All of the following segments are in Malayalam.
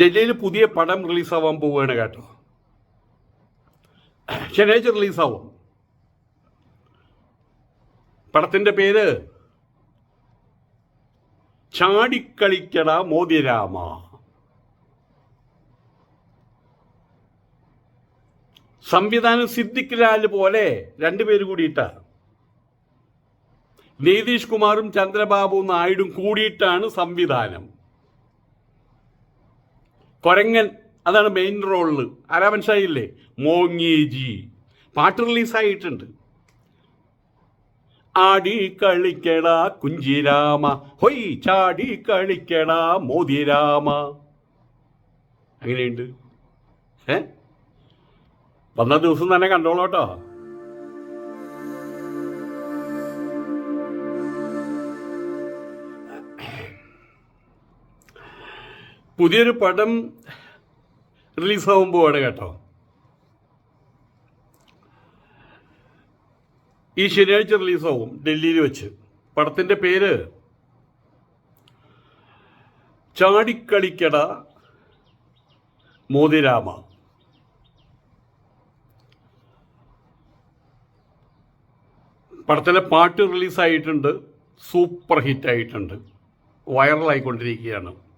ഡൽഹിയിൽ പുതിയ പടം റിലീസാവാൻ പോവുകയാണ് കേട്ടോ. ശനിയാഴ്ച റിലീസാവും. പടത്തിന്റെ പേര് ചാടിക്കളിക്കട മോദിരാമ. സംവിധാനം സിദ്ദിഖ് ലാൽ പോലെ രണ്ടുപേര് കൂടിയിട്ട. നീതീഷ് കുമാറും ചന്ദ്രബാബു നായിഡും കൂടിയിട്ടാണ് സംവിധാനം. കൊരങ്ങൻ അതാണ് മെയിൻ റോളിൽ ആരാ മനസ്സിലായില്ലേ? മോങ്ങേജി പാട്ട് റിലീസായിട്ടുണ്ട് ആടി കളിക്കട കുഞ്ചിരാമ. ഹൊയ് ചാടി കളിക്കട മോതിരാമ. അങ്ങനെയുണ്ട്. ഏ? വന്ന ദിവസം തന്നെ കണ്ടോളൂട്ടോ പുതിയൊരു പടം റിലീസാവാൻ പോവാണ് കേട്ടോ. ഈ ശനിയാഴ്ച റിലീസാവും ഡൽഹിയിൽ വെച്ച്. പടത്തിന്റെ പേര് ചാടിക്കളിക്കട മോതിരാമ. പടത്തിലെ പാട്ട് റിലീസായിട്ടുണ്ട് സൂപ്പർ ഹിറ്റ് ആയിട്ടുണ്ട് വൈറലായിക്കൊണ്ടിരിക്കുകയാണ്.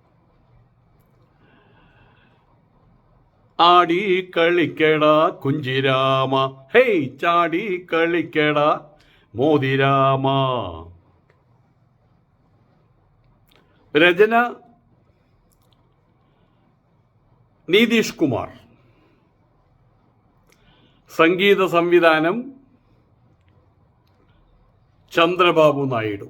ആടി കളിക്കടാ കുഞ്ചിരാമ. ഹേയ് ചാടി കളിക്കടാ മോതിരാമ. രചന നീതീഷ് കുമാർ. സംഗീത സംവിധാനം ചന്ദ്രബാബു നായിഡു.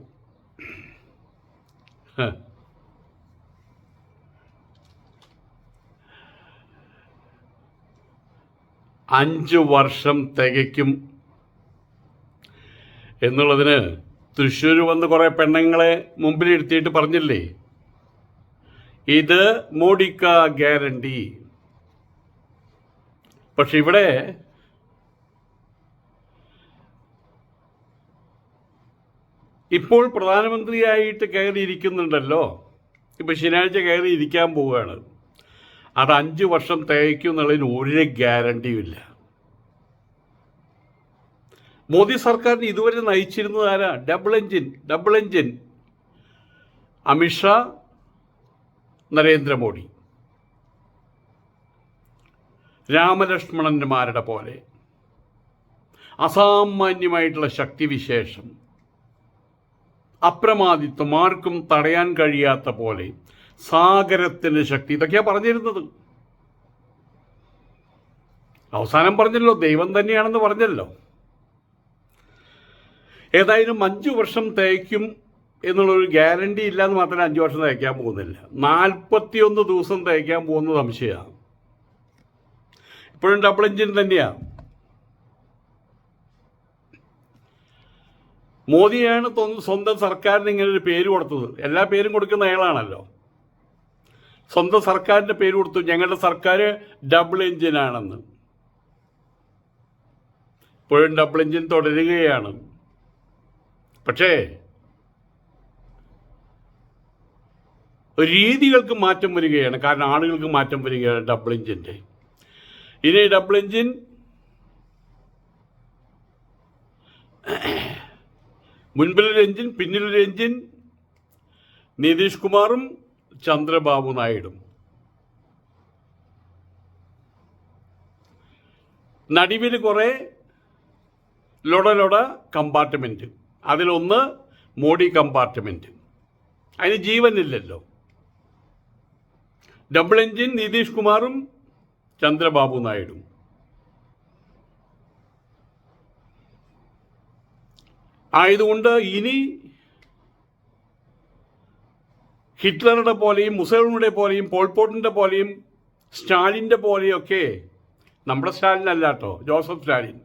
അഞ്ച് വർഷം തികയ്ക്കും. എന്നുള്ളതിന് തൃശ്ശൂർ വന്ന് കുറേ പെണ്ണുങ്ങളെ മുമ്പിലിരുത്തിയിട്ട് പറഞ്ഞില്ലേ? ഇത് മോഡിക്ക ഗ്യാരണ്ടി. പക്ഷെ ഇവിടെ ഇപ്പോൾ പ്രധാനമന്ത്രിയായിട്ട് കയറിയിരിക്കുന്നുണ്ടല്ലോ. ഇപ്പം ശനിയാഴ്ച കയറി ഇരിക്കാൻ പോവുകയാണ്. അത് അഞ്ച് വർഷം തികയ്ക്കും എന്നുള്ളതിന് ഒരു ഗ്യാരണ്ടിയും ഇല്ല. മോദി സർക്കാരിന് ഇതുവരെ നയിച്ചിരുന്നത് ആരാ? Double engine double engine Amit Shah Narendra Modi. രാമലക്ഷ്മണന്മാരുടെ പോലെ? അസാമാന്യമായിട്ടുള്ള ശക്തിവിശേഷം. അപ്രമാദിത്വം ആർക്കും തടയാൻ കഴിയാത്ത പോലെ സാഗരത്തിന്റെ ശക്തി. ഇതൊക്കെയാണ് പറഞ്ഞിരുന്നത്. അവസാനം പറഞ്ഞല്ലോ ദൈവം തന്നെയാണെന്ന് പറഞ്ഞല്ലോ. ഏതായാലും അഞ്ചു വർഷം തേക്കും എന്നുള്ളൊരു ഗ്യാരണ്ടി ഇല്ലാന്ന് മാത്രമേ അഞ്ചു വർഷം തയ്ക്കാൻ പോകുന്നില്ല. നാൽപ്പത്തിയൊന്ന് ദിവസം തയ്ക്കാൻ പോകുന്ന സംശയമാണ് ഇപ്പോഴും ഡബിൾ എഞ്ചിൻ തന്നെയാണ് മോദിയാണ് സ്വന്തം സർക്കാരിന് ഇങ്ങനെ ഒരു പേര് കൊടുത്തത്. എല്ലാ പേരും കൊടുക്കുന്ന അയാളാണല്ലോ. സ്വന്തം സർക്കാരിന്റെ പേര് കൊടുത്തു. ഞങ്ങളുടെ സർക്കാർ ഡബിൾ എഞ്ചിനാണെന്ന് ഇപ്പോഴും ഡബിൾ എഞ്ചിൻ തുടരുകയാണ്. പക്ഷേ രീതികൾക്ക് മാറ്റം വരികയാണ്. കാരണം ആളുകൾക്ക് മാറ്റം വരികയാണ് ഡബിൾ എഞ്ചിന്റെ ഇനി ഡബിൾ എഞ്ചിൻ മുൻപിലൊരു എഞ്ചിൻ പിന്നിലൊരു എഞ്ചിൻ നിതീഷ് കുമാറും ചന്ദ്രബാബു നായിഡും. നടുവിൽ കുറേ ലൊട ലൊട കമ്പാർട്ട്മെന്റ് അതിലൊന്ന് മോഡി കമ്പാർട്ട്മെന്റ് അതിന് ജീവനില്ലല്ലോ. ഡബിൾ എഞ്ചിൻ നിതീഷ് കുമാറും ചന്ദ്രബാബു നായിഡും. ആയതുകൊണ്ട് ഇനി ഹിറ്റ്ലറുടെ പോലെയും മുസോളിനിയുടെ പോലെയും പോൾപോട്ടിന്റെ പോലെയും സ്റ്റാലിന്റെ പോലെയൊക്കെ നമ്മുടെ സ്റ്റാലിൻ അല്ല കേട്ടോ ജോസഫ് സ്റ്റാലിൻ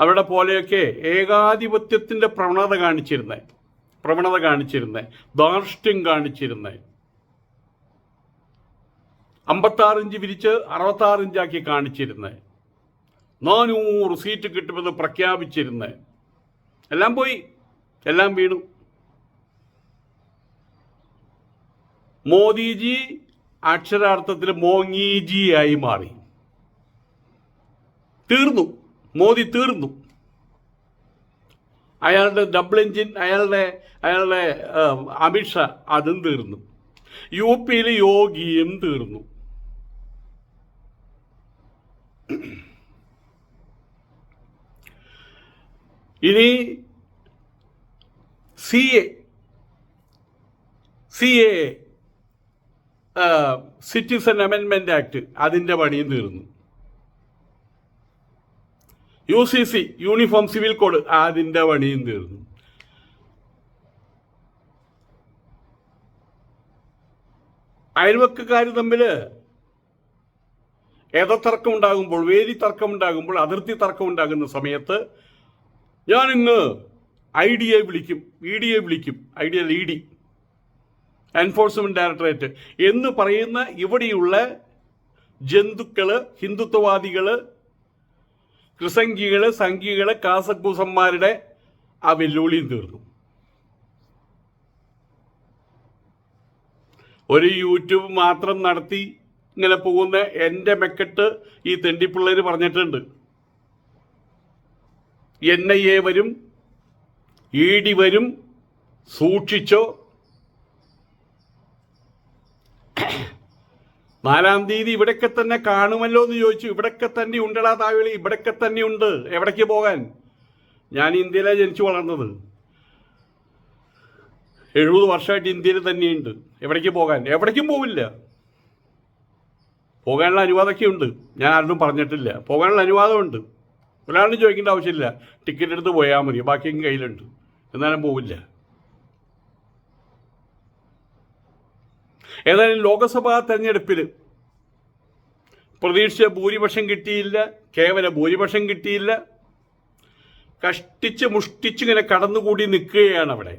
അവരുടെ പോലെയൊക്കെ ഏകാധിപത്യത്തിന്റെ പ്രവണത കാണിച്ചിരുന്നത് പ്രവണത കാണിച്ചിരുന്നത് ധാർഷ്ട്യം കാണിച്ചിരുന്നത് അമ്പത്താറ് ഇഞ്ച് വിരിച്ച് അറുപത്താറ് ഇഞ്ചാക്കി കാണിച്ചിരുന്നത് നാനൂറ് സീറ്റ് കിട്ടുമെന്ന് പ്രഖ്യാപിച്ചിരുന്നത് എല്ലാം പോയി എല്ലാം വീണു. മോദിജി അക്ഷരാർത്ഥത്തിൽ മോങ്ങിജിയായി മാറി. തീർന്നു. മോദി തീർന്നു. അയാളുടെ ഡബിൾ എഞ്ചിൻ അയാളുടെ അയാളുടെ അമിത്ഷാ അതും തീർന്നു. യു പിയിൽ യോഗിയും തീർന്നു. ഇനി C A C A citizen അമെൻമെന്റ് act അതിന്റെ പണിയും തീർന്നു. U C C uniform civil code അതിന്റെ പണിയും തീർന്നു. അയൽവക്കക്കാർ തമ്മിൽ ഏതോ ഉണ്ടാകുമ്പോൾ വേലി തർക്കം ഉണ്ടാകുമ്പോൾ അതിർത്തി തർക്കം ഉണ്ടാകുന്ന സമയത്ത് ഞാൻ ഇന്ന് ഐ ഡി എ വിളിക്കും ഇ ഡി എ വിളിക്കും I D E D. Enforcement directorate എന്ന് പറയുന്ന ഇവിടെയുള്ള ജന്തുക്കൾ ഹിന്ദുത്വവാദികൾ ക്രിസംഖികൾ സംഘികൾ കാസക്കൂസന്മാരുടെ ആ വെല്ലുവിളിയും തീർന്നു. ഒരു യൂട്യൂബ് മാത്രം നടത്തി ഇങ്ങനെ പോകുന്ന എന്റെ മെക്കെട്ട് ഈ തെണ്ടിപ്പിള്ളേർ പറഞ്ഞിട്ടുണ്ട്. എൻ ഐ എ വരും ഇ ഡി വരും സൂക്ഷിച്ചോ നാലാം തീയതി ഇവിടൊക്കെ തന്നെ കാണുമല്ലോ എന്ന് ചോദിച്ചു. ഇവിടൊക്കെ തന്നെ ഉണ്ടടാ താവിളി ഇവിടൊക്കെ തന്നെ ഉണ്ട്. എവിടേക്ക് പോകാൻ? ഞാൻ ഇന്ത്യയിലാണ് ജനിച്ചു വളർന്നത്. എഴുപത് വർഷമായിട്ട് ഇന്ത്യയിൽ തന്നെയുണ്ട്. എവിടേക്ക് പോകാൻ? എവിടേക്കും പോവില്ല. പോകാനുള്ള അനുവാദമൊക്കെ ഉണ്ട്. ഞാൻ ആരോടും പറഞ്ഞിട്ടില്ല. പോകാനുള്ള അനുവാദമുണ്ട്. ഒരാളും ചോദിക്കേണ്ട ആവശ്യമില്ല. ടിക്കറ്റ് എടുത്ത് പോയാൽ മതി. ബാക്കിയും കയ്യിലുണ്ട്. എന്നാലും പോവില്ല. ഏതായാലും ലോക്സഭാ തെരഞ്ഞെടുപ്പിൽ പ്രതീക്ഷിച്ച ഭൂരിപക്ഷം കിട്ടിയില്ല കേവല ഭൂരിപക്ഷം കിട്ടിയില്ല. കഷ്ടിച്ച് മുഷ്ടിച്ച് ഇങ്ങനെ കടന്നുകൂടി നിൽക്കുകയാണ് അവിടെ.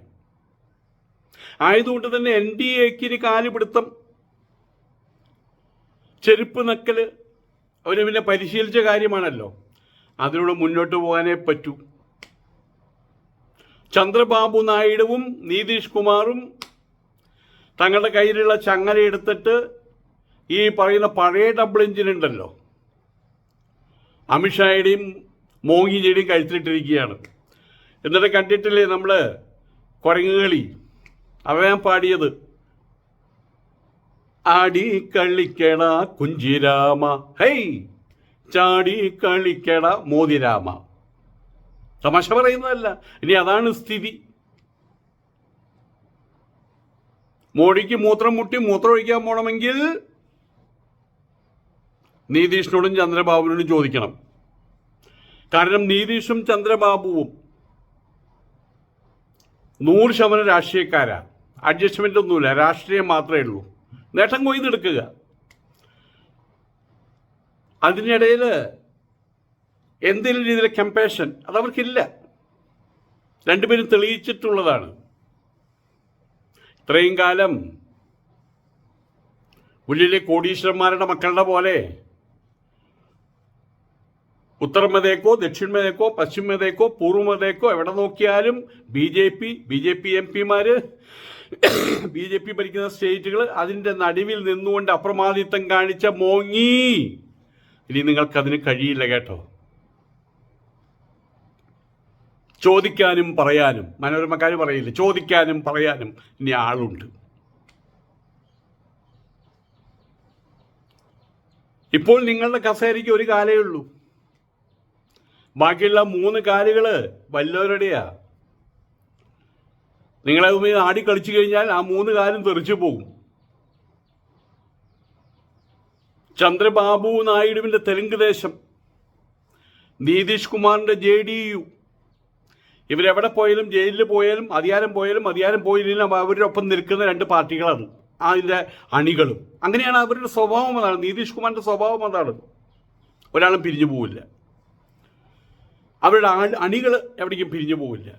ആയതുകൊണ്ട് തന്നെ എൻ ഡി എക്ക് ഇനി കാലുപിടുത്തം ചെരുപ്പ് നക്കൽ അവർ പിന്നെ പരിശീലിച്ച കാര്യമാണല്ലോ. അതിലൂടെ മുന്നോട്ട് പോകാനേ പറ്റൂ. ചന്ദ്രബാബു നായിഡുവും നിതീഷ് കുമാറും തങ്ങളുടെ കയ്യിലുള്ള ചങ്ങല എടുത്തിട്ട് ഈ പറയുന്ന പഴയ ഡബിൾ എഞ്ചിൻ ഉണ്ടല്ലോ. അമിത്ഷായുടെയും മോഹിജിയുടെയും കഴുത്തിലിട്ടിരിക്കുകയാണ് എന്നിട്ട് കണ്ടിട്ടില്ലേ നമ്മൾ കുരങ്ങുകളി? അവ ഞാൻ പാടിയത് ആടി കളിക്കട കുഞ്ചിരാമ. ഹൈ ചാടി കളിക്കട മോതിരാമ. തമാശ പറയുന്നതല്ല. ഇനി അതാണ് സ്ഥിതി. മോഡിക്ക് മൂത്രം മുട്ടി മൂത്രം ഒഴിക്കാൻ പോകണമെങ്കിൽ നീതീഷിനോടും ചന്ദ്രബാബുവിനോടും ചോദിക്കണം. കാരണം നീതീഷും ചന്ദ്രബാബുവും നൂറ് ശതമാനം രാഷ്ട്രീയക്കാരാ. അഡ്ജസ്റ്റ്മെന്റ് ഒന്നുമില്ല രാഷ്ട്രീയം മാത്രമേ ഉള്ളൂ. നേട്ടം കൊയ്തെടുക്കുക. അതിനിടയിൽ എന്തെങ്കിലും രീതിയിലെ കമ്പാഷൻ അതവർക്കില്ല. രണ്ടുപേരും തെളിയിച്ചിട്ടുള്ളതാണ്. ഇത്രയും കാലം ഉള്ളിലെ കോടീശ്വരന്മാരുടെ മക്കളുടെ പോലെ ഉത്തർമതേക്കോ ദക്ഷിണമതേക്കോ പശ്ചിമതേക്കോ പൂർവമതേക്കോ എവിടെ നോക്കിയാലും B J P B J P M പിമാർ ബി ജെ പി ഭരിക്കുന്ന സ്റ്റേറ്റുകൾ അതിന്റെ നടുവിൽ നിന്നുകൊണ്ട് അപ്രമാദിത്വം കാണിച്ച മോങ്ങി. ഇനി നിങ്ങൾക്കതിന് കഴിയില്ല കേട്ടോ. ചോദിക്കാനും പറയാനും മനോരമക്കാർ പറയില്ല ചോദിക്കാനും പറയാനും ഇനി ആളുണ്ട്. ഇപ്പോൾ നിങ്ങളുടെ കസേരയ്ക്ക് ഒരു കാലേ ഉള്ളൂ. ബാക്കിയുള്ള മൂന്ന് കാലുകൾ വല്ലവരുടെയാ. നിങ്ങളെ മുമ്പിൽ ആടി കളിച്ചു കഴിഞ്ഞാൽ ആ മൂന്ന് കാലും തെറിച്ചു പോകും. ചന്ദ്രബാബു നായിഡുവിന്റെ തെലുങ്ക് ദേശം നിതീഷ് കുമാറിന്റെ ജെ ഡി യു ഇവരെവിടെ പോയാലും ജയിലിൽ പോയാലും അധികാരം പോയാലും അധികാരം പോയില്ലെങ്കിലും അവരുടെ ഒപ്പം നിൽക്കുന്ന രണ്ട് പാർട്ടികളാണ്. അതിന്റെ അണികളും. അങ്ങനെയാണ് അവരുടെ സ്വഭാവം അതാണ്. നിതീഷ് കുമാറിന്റെ സ്വഭാവം അതാണ്. ഒരാളും പിരിഞ്ഞു പോവില്ല. അവരുടെ അണികൾ എവിടേക്കും പിരിഞ്ഞു പോവില്ല.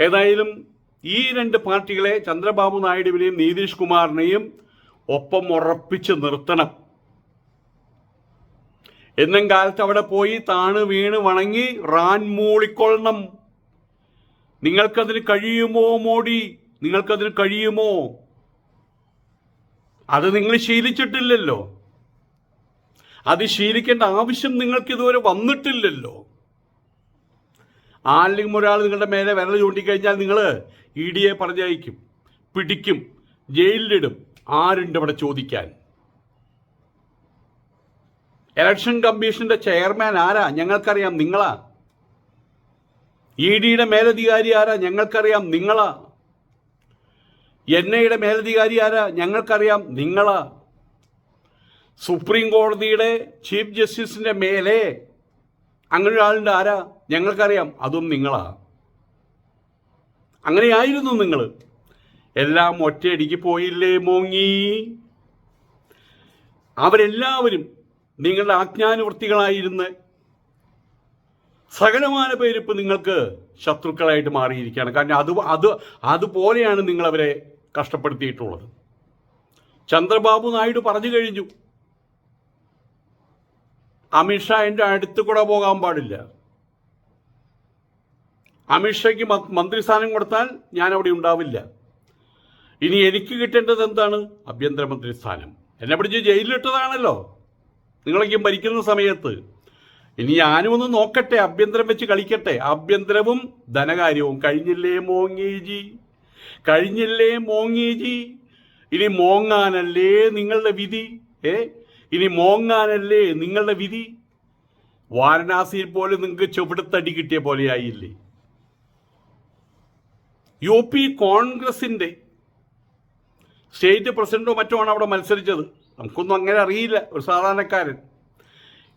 ഏതായാലും ഈ രണ്ട് പാർട്ടികളെ ചന്ദ്രബാബു നായിഡുവിനെയും നിതീഷ് കുമാറിനെയും ഒപ്പം ഉറപ്പിച്ച് നിർത്തണം. എന്നും കാലത്ത് അവിടെ പോയി താണ് വീണ് വണങ്ങി റാൻ മൂളിക്കൊള്ളണം. നിങ്ങൾക്കതിന് കഴിയുമോ മോഡി? നിങ്ങൾക്കതിന് കഴിയുമോ? അത് നിങ്ങൾ ശീലിച്ചിട്ടില്ലല്ലോ. അത് ശീലിക്കേണ്ട ആവശ്യം നിങ്ങൾക്ക് ഇതുവരെ വന്നിട്ടില്ലല്ലോ. ആരെങ്കിലും ഒരാൾ നിങ്ങളുടെ മേലെ വിരൽ ചൂണ്ടിക്കഴിഞ്ഞാൽ നിങ്ങൾ ഇ ഡിയെ പറഞ്ഞയക്കും പിടിക്കും ജയിലിലിടും. ആരുണ്ട് അവിടെ ചോദിക്കാൻ? ഇലക്ഷൻ കമ്മീഷന്റെ ചെയർമാൻ ആരാ? ഞങ്ങൾക്കറിയാം നിങ്ങളാ. ഇ ഡിയുടെ മേലധികാരി ആരാ? ഞങ്ങൾക്കറിയാം നിങ്ങളാ. എൻ ഐയുടെ മേലധികാരി ആരാ? ഞങ്ങൾക്കറിയാം നിങ്ങളാ. സുപ്രീം കോടതിയുടെ ചീഫ് ജസ്റ്റിസിന്റെ മേലെ അങ്ങനെ ഒരാളുണ്ട് ആരാ? ഞങ്ങൾക്കറിയാം അതും നിങ്ങളാ. അങ്ങനെയായിരുന്നു നിങ്ങൾ എല്ലാം ഒറ്റയടിക്ക് പോയില്ലേ മോങ്ങി? അവരെല്ലാവരും നിങ്ങളുടെ ആജ്ഞാനുവർത്തികളായിരുന്ന് സകലമാന പേരിപ്പ് നിങ്ങൾക്ക് ശത്രുക്കളായിട്ട് മാറിയിരിക്കുകയാണ്. കാരണം അത് അത് അതുപോലെയാണ് നിങ്ങളവരെ കഷ്ടപ്പെടുത്തിയിട്ടുള്ളത്. ചന്ദ്രബാബു നായിഡു പറഞ്ഞു കഴിഞ്ഞു. അമിത്ഷാ എന്റെ അടുത്ത് കൂടെ പോകാൻ പാടില്ല. അമിത്ഷയ്ക്ക് മന്ത്രിസ്ഥാനം കൊടുത്താൽ ഞാൻ അവിടെ ഉണ്ടാവില്ല. ഇനി എനിക്ക് കിട്ടേണ്ടത് എന്താണ്? ആഭ്യന്തരമന്ത്രി സ്ഥാനം. എന്നെ പിടിച്ച് ജയിലിലിട്ടതാണല്ലോ. നിങ്ങളൊക്കെ ഭരിക്കുന്ന സമയത്ത് ഇനി ഞാനും ഒന്ന് നോക്കട്ടെ ആഭ്യന്തരം വെച്ച് കളിക്കട്ടെ. ആഭ്യന്തരവും ധനകാര്യവും. കഴിഞ്ഞില്ലേ മോങ്ങേജി? കഴിഞ്ഞില്ലേ മോങ്ങേജി? ഇനി മോങ്ങാനല്ലേ നിങ്ങളുടെ വിധി? ഏ? ഇനി മോങ്ങാനല്ലേ നിങ്ങളുടെ വിധി? വാരണാസിയിൽ പോലും നിങ്ങൾക്ക് ചുവടുത്തടി കിട്ടിയ പോലെയായില്ലേ? യു പി കോൺഗ്രസിന്റെ സ്റ്റേറ്റ് പ്രസിഡന്റോ മറ്റോ ആണ് അവിടെ മത്സരിച്ചത്. നമുക്കൊന്നും അങ്ങനെ അറിയില്ല ഒരു സാധാരണക്കാരൻ.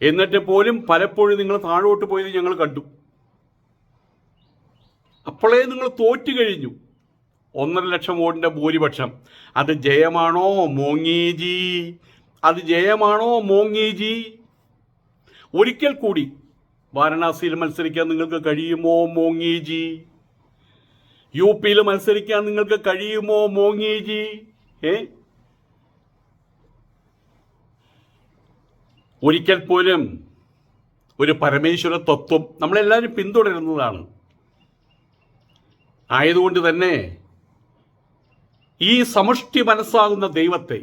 എന്നിട്ട് പോലും പലപ്പോഴും നിങ്ങൾ താഴോട്ട് പോയത് ഞങ്ങൾ കണ്ടു. അപ്പോഴേ നിങ്ങൾ തോറ്റു കഴിഞ്ഞു. ഒന്നര ലക്ഷം വോട്ടിന്റെ ഭൂരിപക്ഷം. അത് ജയമാണോ മോങ്ങീജി? അത് ജയമാണോ മോങ്ങീജി? ഒരിക്കൽ കൂടി വാരണാസിയിൽ മത്സരിക്കാൻ നിങ്ങൾക്ക് കഴിയുമോ മോങ്ങീജി? യു പിയിൽ മത്സരിക്കാൻ നിങ്ങൾക്ക് കഴിയുമോ മോങ്ങീജി? ഏ? ഒരിക്കൽ പോലും ഒരു പരമേശ്വര തത്വം നമ്മളെല്ലാവരും പിന്തുടരുന്നതാണ്. ആയതുകൊണ്ട് തന്നെ ഈ സമഷ്ടി മനസ്സാകുന്ന ദൈവത്തെ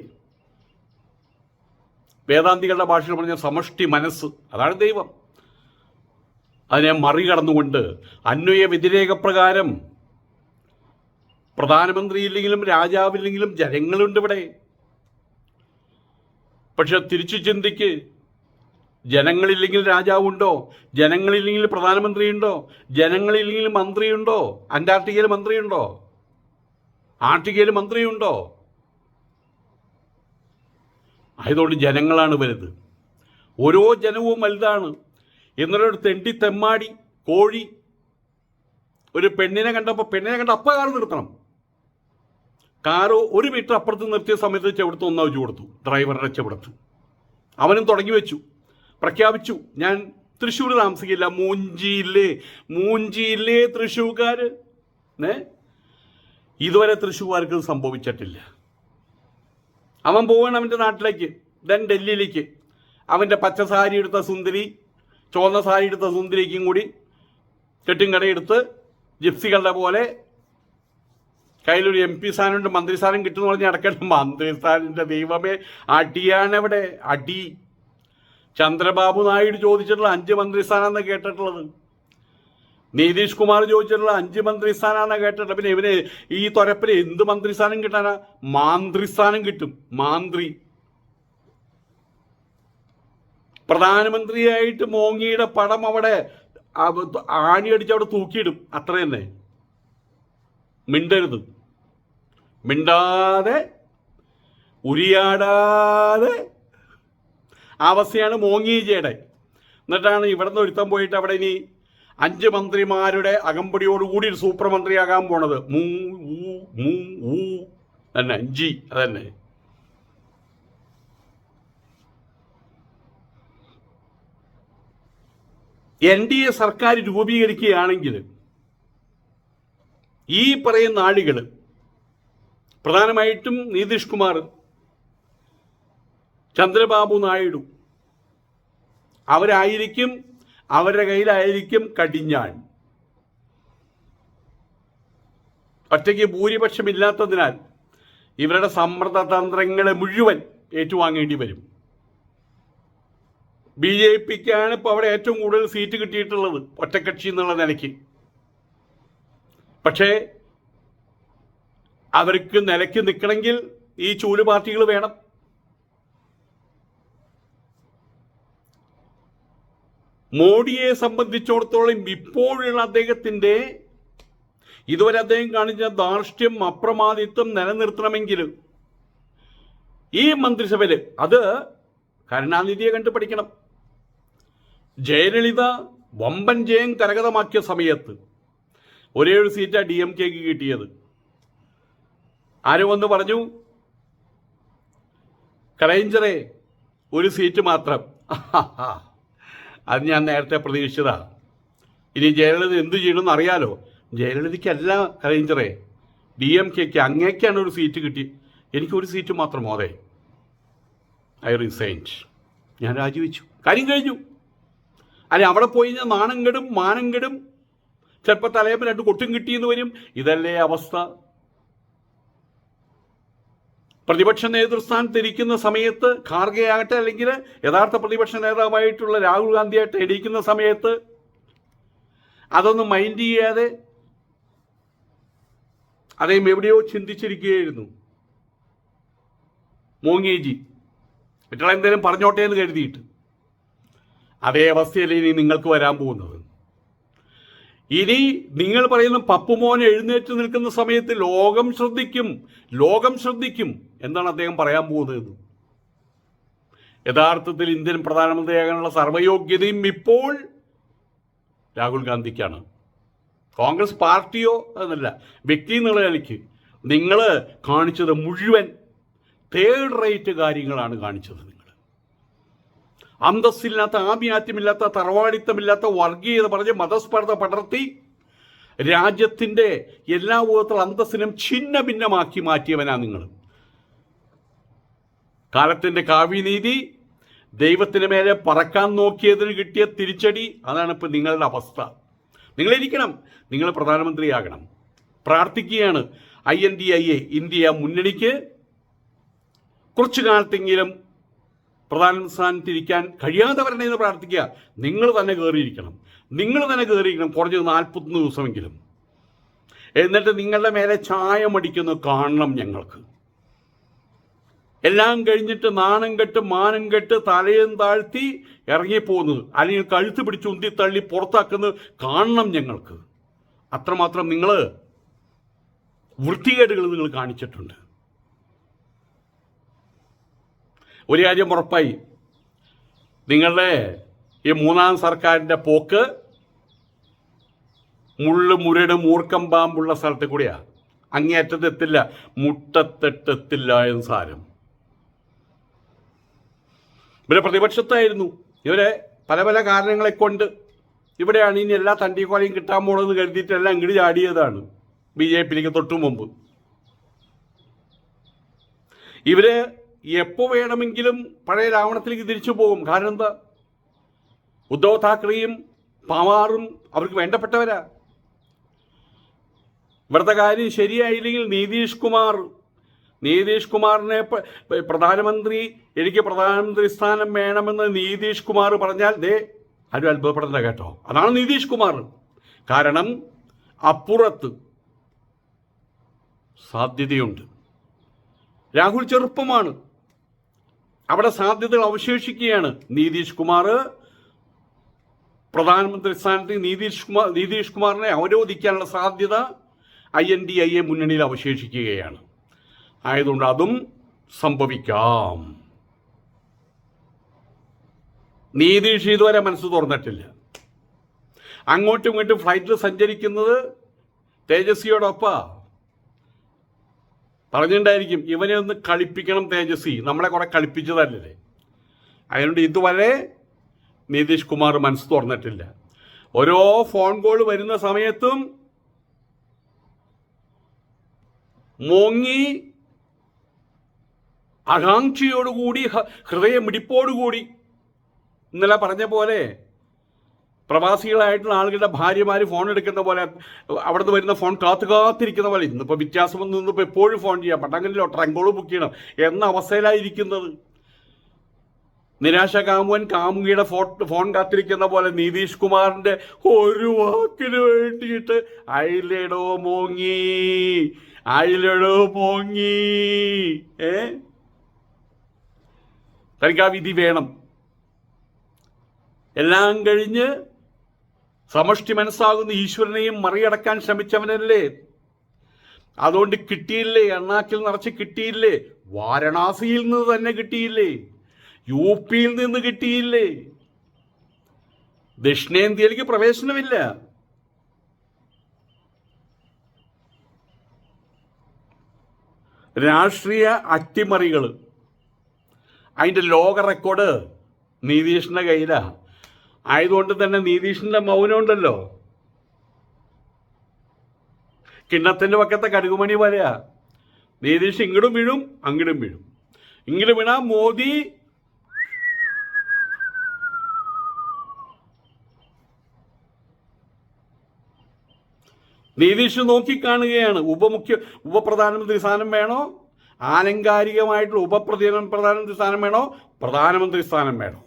വേദാന്തികളുടെ ഭാഷയിൽ പറഞ്ഞ സമഷ്ടി മനസ്സ് അതാണ് ദൈവം. അതിനെ മറികടന്നുകൊണ്ട് അന്വയ വ്യതിരേകപ്രകാരം പ്രധാനമന്ത്രി ഇല്ലെങ്കിലും രാജാവില്ലെങ്കിലും ജനങ്ങളുണ്ട് ഇവിടെ. പക്ഷെ തിരിച്ചു ചിന്തിക്ക് ജനങ്ങളില്ലെങ്കിൽ രാജാവുണ്ടോ? ജനങ്ങളില്ലെങ്കിൽ പ്രധാനമന്ത്രിയുണ്ടോ? ജനങ്ങളില്ലെങ്കിൽ മന്ത്രിയുണ്ടോ? അന്റാർട്ടിക്കയിൽ മന്ത്രിയുണ്ടോ? ആർട്ടിക്കയിൽ മന്ത്രിയുണ്ടോ? ആയതുകൊണ്ട് ജനങ്ങളാണ് വലുത് ഓരോ ജനവും വലുതാണ്. എന്നൊരു തെണ്ടി തെമ്മാടി കോഴി ഒരു പെണ്ണിനെ കണ്ടപ്പോൾ പെണ്ണിനെ കണ്ട അപ്പ കാറ് നിർത്തണം. കാറ് ഒരു മീറ്റർ അപ്പുറത്ത് നിർത്തിയ സമയത്ത് ചെവിടുത്ത് ഒന്നാ വെച്ചു കൊടുത്തു. ഡ്രൈവറുടെ ചെവിടത്ത്. അവനും തുടങ്ങി വെച്ചു. പ്രഖ്യാപിച്ചു. ഞാൻ തൃശ്ശൂർ താമസിക്കില്ല. മൂഞ്ചിയില്ലേ? മൂഞ്ചിയില്ലേ തൃശ്ശൂർക്കാർ ഏ ഇതുവരെ തൃശ്ശൂർക്കാർക്ക് ഇത് സംഭവിച്ചിട്ടില്ല. അവൻ പോവാണ് അവന്റെ നാട്ടിലേക്ക് ദെൻ ഡൽഹിയിലേക്ക്. അവന്റെ പച്ച സാരി എടുത്ത സുന്ദരി ചുവന്ന സാരി എടുത്ത സുന്ദരിക്കും കൂടി കെട്ടും കടയെടുത്ത് ജിപ്സികളുടെ പോലെ കയ്യിലൊരു എം പി സ്ഥാനമുണ്ട് മന്ത്രി സ്ഥാനം കിട്ടുമെന്ന് പറഞ്ഞ് നടക്കട്ടെ മന്ത്രി സ്ഥാനത്തിന്റെ ദൈവമേ അടിയാണ് അവിടെ അടി. ചന്ദ്രബാബു നായിഡു ചോദിച്ചിട്ടുള്ള അഞ്ച് മന്ത്രി സ്ഥാനം കേട്ടിട്ടുള്ളത്. നിതീഷ് കുമാർ ചോദിച്ചിട്ടുള്ള അഞ്ച് മന്ത്രി സ്ഥാനമാണ് കേട്ടിട്ടുള്ളത്. പിന്നെ ഇവന് ഈ തൊരപ്പിൽ എന്ത് മന്ത്രിസ്ഥാനം കിട്ടാനാ? മാന്ത്രി സ്ഥാനം കിട്ടും. മാന്ത്രി. പ്രധാനമന്ത്രിയായിട്ട് മോങ്ങിയുടെ പടം അവിടെ ആണി ആണിയടിച്ച് അവിടെ തൂക്കിയിടും. അത്ര തന്നെ. മിണ്ടരുത്. മിണ്ടാതെ ഉരിയാടാതെ അവസ്ഥയാണ് മോങ്ങീജയുടെ. എന്നിട്ടാണ് ഇവിടുന്ന് ഒരുത്തം പോയിട്ട് അവിടെ ഇനി അഞ്ച് മന്ത്രിമാരുടെ അകമ്പടിയോടുകൂടി ഒരു സൂപ്പർ മന്ത്രിയാകാൻ പോണത്. മൂ ഊ മൂ ഊ തന്നെ അഞ്ചി അതന്നെ. എൻ ഡി എ സർക്കാർ രൂപീകരിക്കുകയാണെങ്കിൽ ഈ പറയുന്ന ആളുകൾ പ്രധാനമായിട്ടും നിതീഷ് കുമാർ ചന്ദ്രബാബു നായിഡു. അവരായിരിക്കും അവരുടെ കയ്യിലായിരിക്കും കടിഞ്ഞാൺ. ഒറ്റയ്ക്ക് ഭൂരിപക്ഷമില്ലാത്തതിനാൽ ഇവരുടെ സമ്മർദ്ദ തന്ത്രങ്ങളെ മുഴുവൻ ഏറ്റുവാങ്ങേണ്ടി വരും. ബി ജെ പിക്കാണ് ഇപ്പോൾ അവിടെ ഏറ്റവും കൂടുതൽ സീറ്റ് കിട്ടിയിട്ടുള്ളത് ഒറ്റക്കക്ഷി എന്നുള്ള നിലയ്ക്ക്. പക്ഷേ അവർക്ക് നിലയ്ക്ക് നിൽക്കണമെങ്കിൽ ഈ ചൂൽ പാർട്ടികൾ വേണം. മോഡിയെ സംബന്ധിച്ചിടത്തോളം ഇപ്പോഴുള്ള അദ്ദേഹത്തിന്റെ ഇതുവരെ അദ്ദേഹം കാണിച്ച ധാർഷ്ട്യം അപ്രമാദിത്വം നിലനിർത്തണമെങ്കിൽ ഈ മന്ത്രിസഭയിൽ അത് കരുണാനിധിയെ കണ്ട് പഠിക്കണം ജയലളിത വമ്പൻ ജയം കരഗതമാക്കിയ സമയത്ത് ഒരേ ഒരു സീറ്റാണ് ഡി എം കെക്ക് കിട്ടിയത്. ആരും വന്ന് പറഞ്ഞു കലൈഞ്ചറെ ഒരു സീറ്റ് മാത്രം. അത് ഞാൻ നേരത്തെ പ്രതീക്ഷിച്ചതാണ് ഇനി ജയലളിത എന്തു ചെയ്യണമെന്ന് അറിയാലോ? ജയലളിതയ്ക്കല്ല കലൈഞ്ചറെ ഡി എം കെക്ക് അങ്ങേക്കാണ് ഒരു സീറ്റ് കിട്ടി. എനിക്കൊരു സീറ്റ് മാത്രം അതെ ഐ റിസൈൻഡ്. ഞാൻ രാജിവെച്ചു. കാര്യം കഴിഞ്ഞു. അല്ലെ അവിടെ പോയി ഞാൻ നാണം കെടും മാനം കെടും ചിലപ്പോൾ തലയപ്പം രണ്ട് കൊട്ടും കിട്ടിയെന്ന് വരും. ഇതല്ലേ അവസ്ഥ. പ്രതിപക്ഷ നേതൃസ്ഥാനത്തിരിക്കുന്ന സമയത്ത് ഖാർഗെ ആകട്ടെ അല്ലെങ്കിൽ യഥാർത്ഥ പ്രതിപക്ഷ നേതാവായിട്ടുള്ള രാഹുൽ ഗാന്ധിയായിട്ട് ഇരിക്കുന്ന സമയത്ത് അതൊന്നും മൈൻഡ് ചെയ്യാതെ അദ്ദേഹം എവിടെയോ ചിന്തിച്ചിരിക്കുകയായിരുന്നു. മോങ്ങേജി മറ്റുള്ള എന്തെങ്കിലും പറഞ്ഞോട്ടെ എന്ന് കരുതിയിട്ട്. അതേ അവസ്ഥയല്ലേ ഇനി നിങ്ങൾക്ക് വരാൻ പോകുന്നത്. ഇനി നിങ്ങൾ പറയുന്ന പപ്പുമോൻ എഴുന്നേറ്റ് നിൽക്കുന്ന സമയത്ത് ലോകം ശ്രദ്ധിക്കും ലോകം ശ്രദ്ധിക്കും എന്താണ് അദ്ദേഹം പറയാൻ പോകുന്നത്. യഥാർത്ഥത്തിൽ ഇന്ത്യൻ പ്രധാനമന്ത്രിയാകാനുള്ള സർവയോഗ്യതയും ഇപ്പോൾ രാഹുൽ ഗാന്ധിക്കാണ്. കോൺഗ്രസ് പാർട്ടിയോ എന്നല്ല വ്യക്തി എന്നുള്ള നിലയ്ക്ക് നിങ്ങൾ കാണിച്ചത് മുഴുവൻ തേർഡ് റേറ്റ് കാര്യങ്ങളാണ് കാണിച്ചത്. അന്തസ്സില്ലാത്ത ആഭിയാത്യമില്ലാത്ത തറവാടിത്തമില്ലാത്ത വർഗീയത പറഞ്ഞ് മതസ്പർദ്ധ പടർത്തി രാജ്യത്തിന്റെ എല്ലാ വിധത്തിലുള്ള അന്തസ്സിനും ഛിന്ന ഭിന്നമാക്കി മാറ്റിയവനാ നിങ്ങൾ. കാലത്തിന്റെ കാവ്യനീതി ദൈവത്തിന് മേലെ പറക്കാൻ നോക്കിയതിന് കിട്ടിയ തിരിച്ചടി അതാണ് ഇപ്പം നിങ്ങളുടെ അവസ്ഥ. നിങ്ങളിരിക്കണം നിങ്ങൾ പ്രധാനമന്ത്രിയാകണം. പ്രാർത്ഥിക്കുകയാണ് I N D I A India മുന്നണിക്ക്. കുറച്ചു കാലത്തെങ്കിലും പ്രധാന സ്ഥാനത്തിരിക്കാൻ കഴിയാതെ വരണേ എന്ന് പ്രാർത്ഥിക്കുക. നിങ്ങൾ തന്നെ കയറിയിരിക്കണം നിങ്ങൾ തന്നെ കയറിയിരിക്കണം കുറഞ്ഞത് നാൽപ്പത്തൊന്ന് ദിവസമെങ്കിലും. എന്നിട്ട് നിങ്ങളുടെ മേലെ ചായമടിക്കുന്നു കാണണം ഞങ്ങൾക്ക്. എല്ലാം കഴിഞ്ഞിട്ട് നാണം കെട്ട് മാനം കെട്ട് തലയും താഴ്ത്തി ഇറങ്ങിപ്പോകുന്നത് അല്ലെങ്കിൽ കഴുത്ത് പിടിച്ച് ഉന്തി തള്ളി പുറത്താക്കുന്നത് കാണണം ഞങ്ങൾക്ക്. അത്രമാത്രം നിങ്ങൾ വൃത്തികേടുകൾ നിങ്ങൾ കാണിച്ചിട്ടുണ്ട്. ഒരു കാര്യം ഉറപ്പായി. നിങ്ങളുടെ ഈ മൂന്നാം സർക്കാരിന്റെ പോക്ക് മുള്ള് മുരട് മൂർക്കം പാമ്പുള്ള സ്ഥലത്ത് കൂടിയാ. അങ്ങേയറ്റത്തെത്തില്ല മുട്ടത്തെട്ടെത്തില്ല എന്ന് സാരം. ഇവരെ പ്രതിപക്ഷത്തായിരുന്നു. ഇവരെ പല പല കാരണങ്ങളെ കൊണ്ട് ഇവിടെയാണ് ഇനി എല്ലാ തണ്ടിക്കോലയും കിട്ടാൻ പോണെന്ന് കരുതിയിട്ടെല്ലാം ഇങ്ങോട്ട് ചാടിയതാണ് ബി ജെ പിയിലേക്ക് തൊട്ടു മുമ്പ്. ഇവർ എപ്പോൾ വേണമെങ്കിലും പഴയ രാവണത്തിലേക്ക് തിരിച്ചു പോകും. കാരണം എന്താ? ഉദ്ധവ് താക്കറെയും പവാറും അവർക്ക് വേണ്ടപ്പെട്ടവരാ. ഇവിടുത്തെ കാര്യം ശരിയായില്ലെങ്കിൽ നീതീഷ് കുമാർ നീതീഷ് കുമാറിനെ പ്രധാനമന്ത്രി എനിക്ക് പ്രധാനമന്ത്രി സ്ഥാനം വേണമെന്ന് നീതീഷ് കുമാർ പറഞ്ഞാൽ ദേ ആരും അത്ഭുതപ്പെടേണ്ട കേട്ടോ. അതാണ് നിതീഷ് കുമാർ. കാരണം അപ്പുറത്ത് സാധ്യതയുണ്ട്. രാഹുൽ ചെറുപ്പമാണ്. അവിടെ സാധ്യതകൾ അവശേഷിക്കുകയാണ്. നീതീഷ് കുമാർ പ്രധാനമന്ത്രി സ്ഥാനത്ത് നീതീഷ് കുമാർ നീതീഷ് കുമാറിനെ അവരോധിക്കാനുള്ള സാധ്യത I N D I A മുന്നണിയിൽ അവശേഷിക്കുകയാണ്. ആയതുകൊണ്ട് അതും സംഭവിക്കാം. നീതീഷ് ഇതുവരെ മനസ്സ് തുറന്നിട്ടില്ല. അങ്ങോട്ടും ഇങ്ങോട്ടും ഫ്ലൈറ്റിൽ സഞ്ചരിക്കുന്നത് തേജസ്വിയോടൊപ്പാ. പറഞ്ഞിട്ടുണ്ടായിരിക്കും ഇവനെ ഒന്ന് കളിപ്പിക്കണം തേജസ്വി. നമ്മളെ കുറെ കളിപ്പിച്ചതല്ലേ? അതുകൊണ്ട് ഇതുവരെ നിതീഷ് കുമാർ മനസ്സ് തുറന്നിട്ടില്ല. ഓരോ ഫോൺ കോൾ വരുന്ന സമയത്തും മോങ്ങി ആകാംക്ഷയോടുകൂടി ഹൃദയമിടിപ്പോടുകൂടി ഇന്നലെ പറഞ്ഞ പോലെ പ്രവാസികളായിട്ടുള്ള ആളുകളുടെ ഭാര്യമാര് ഫോൺ എടുക്കുന്ന പോലെ അവിടുന്ന് വരുന്ന ഫോൺ കാത്തു കാത്തിരിക്കുന്ന പോലെ ഇന്നിപ്പോൾ വ്യത്യാസമൊന്നും ഇന്നിപ്പോൾ എപ്പോഴും ഫോൺ ചെയ്യാം. പട്ടങ്ങലിലോ ട്രങ്കോൾ ബുക്ക് ചെയ്യണം. എന്ന അവസ്ഥയിലായിരിക്കുന്നത്. നിരാശ കാമുവൻ കാമുകിയുടെ ഫോ ഫോൺ കാത്തിരിക്കുന്ന പോലെ നിതീഷ് കുമാറിന്റെ ഒരു വാക്കിന് വേണ്ടിയിട്ട് അയിലടോ മോങ്ങി അയിലടോ മോങ്ങി. ഏ? തനിക്ക് ആ വിധി വേണം. എല്ലാം കഴിഞ്ഞ് സമഷ്ടി മനസ്സാകുന്ന ഈശ്വരനെയും മറികടക്കാൻ ശ്രമിച്ചവനല്ലേ? അതുകൊണ്ട് കിട്ടിയില്ലേ? എണ്ണാക്കിൽ നിറച്ച് കിട്ടിയില്ലേ? വാരണാസിയിൽ നിന്ന് തന്നെ കിട്ടിയില്ലേ? യു പിയിൽ നിന്ന് കിട്ടിയില്ലേ? ദക്ഷിണേന്ത്യയിലേക്ക് പ്രവേശനമില്ല. രാഷ്ട്രീയ അട്ടിമറികൾ അതിന്റെ ലോക റെക്കോർഡ് നീതീഷിന്റെ കയ്യിലാണ് ആയതുകൊണ്ട് തന്നെ നീതീഷിന്റെ മൗനമുണ്ടല്ലോ. കിണ്ണത്തിന്റെ പക്കത്തെ കടുകുമണി പോലെയാ. നീതീഷ് ഇങ്ങോട്ടും വീഴും അങ്ങോട്ടും വീഴും. ഇങ്ങോട്ട് വീണാ മോദി നീതീഷ് നോക്കിക്കാണുകയാണ്. ഉപമുഖ്യ ഉപപ്രധാനമന്ത്രി സ്ഥാനം വേണോ? ആലങ്കാരികമായിട്ടുള്ള ഉപപ്രധാന പ്രധാനമന്ത്രി സ്ഥാനം വേണോ? പ്രധാനമന്ത്രി സ്ഥാനം വേണോ?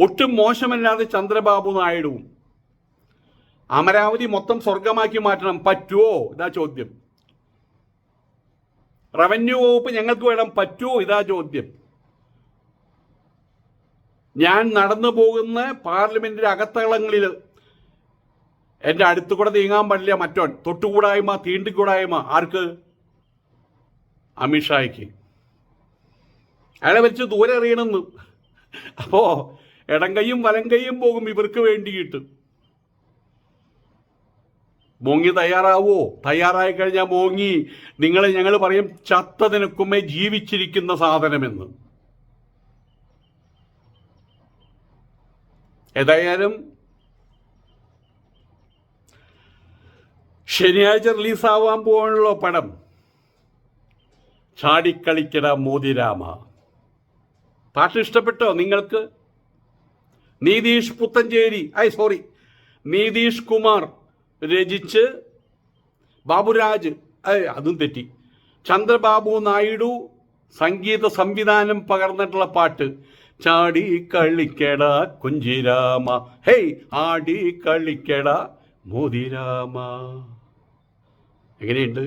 ഒട്ടും മോശമല്ലാതെ ചന്ദ്രബാബു നായിഡുവും അമരാവതി മൊത്തം സ്വർഗമാക്കി മാറ്റണം. പറ്റുമോ ഇതാ ചോദ്യം. റവന്യൂ വകുപ്പ് ഞങ്ങൾക്ക് വേണം. പറ്റുമോ ഇതാ ചോദ്യം. ഞാൻ നടന്നു പോകുന്ന പാർലമെന്റിന്റെ അകത്തളങ്ങളിൽ എന്റെ അടുത്ത് കൂടെ നീങ്ങാൻ പാടില്ല മറ്റോൻ. തൊട്ടുകൂടായ്മ തീണ്ടിക്കൂടായ്മ. ആർക്ക്? അമിത്ഷായ്ക്ക് അയാളെ വലിച്ച് ദൂരെ എറിയണമെന്ന്. അപ്പോ ഇടം വലങ്കയും പോകും ഇവർക്ക് വേണ്ടിയിട്ട്. മോങ്ങി തയ്യാറാവോ തയ്യാറായി കഴിഞ്ഞാൽ മോങ്ങി. നിങ്ങളെ ഞങ്ങൾ പറയും ചത്തതിനക്കുമേ ജീവിച്ചിരിക്കുന്ന സാധനമെന്ന്. ഏതായാലും ശനിയാഴ്ച റിലീസാവാൻ പോകാനുള്ള പടം. ചാടിക്കളിക്കട മോതിരാമ. പാട്ട് ഇഷ്ടപ്പെട്ടോ നിങ്ങൾക്ക്? നീതീഷ് പുത്തഞ്ചേരി ഐ സോറി നീതീഷ് കുമാർ രചിച്ച് ബാബുരാജ് അതും തെറ്റി. ചന്ദ്രബാബു നായിഡു സംഗീത സംവിധാനം പകർന്നിട്ടുള്ള പാട്ട്. ചാടി കളിക്കട കുഞ്ചിരാമ. ഹേയ് ആടി കളിക്കട മോതിരാമ. എങ്ങനെയുണ്ട്?